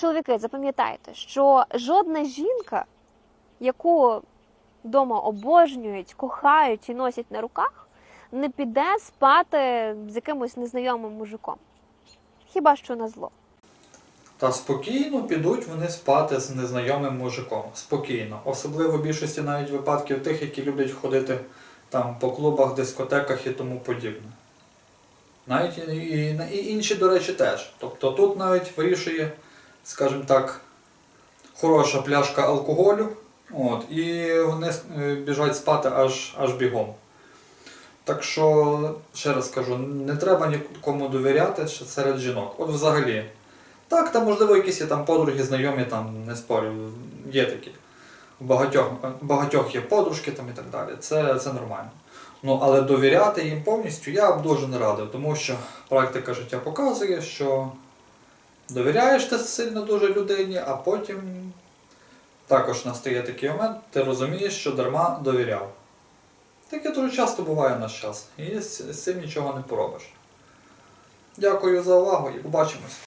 Чоловіки, запам'ятайте, що жодна жінка, яку вдома обожнюють, кохають і носять на руках, не піде спати з якимось незнайомим мужиком. Хіба що на зло. Та спокійно підуть вони спати з незнайомим мужиком. Спокійно. Особливо в більшості навіть випадків тих, які люблять ходити там по клубах, дискотеках і тому подібне. Навіть і, і, і інші, до речі, теж. Тобто тут навіть вирішує, скажімо так, хороша пляшка алкоголю, от, і вони е, біжать спати аж, аж бігом. Так що, ще раз кажу, не треба нікому довіряти ще серед жінок. От взагалі. Так, там можливо якісь є там подруги, знайомі, там не спорю, є такі. У багатьох, багатьох є подружки там і так далі. Це, це нормально. Ну, але довіряти їм повністю я б дуже не радив, тому що практика життя показує, що довіряєш ти сильно дуже людині, а потім також настає такий момент, ти розумієш, що дарма довіряв. Таке дуже часто буває в наш час. І з, цим нічого не поробиш. Дякую за увагу і побачимось.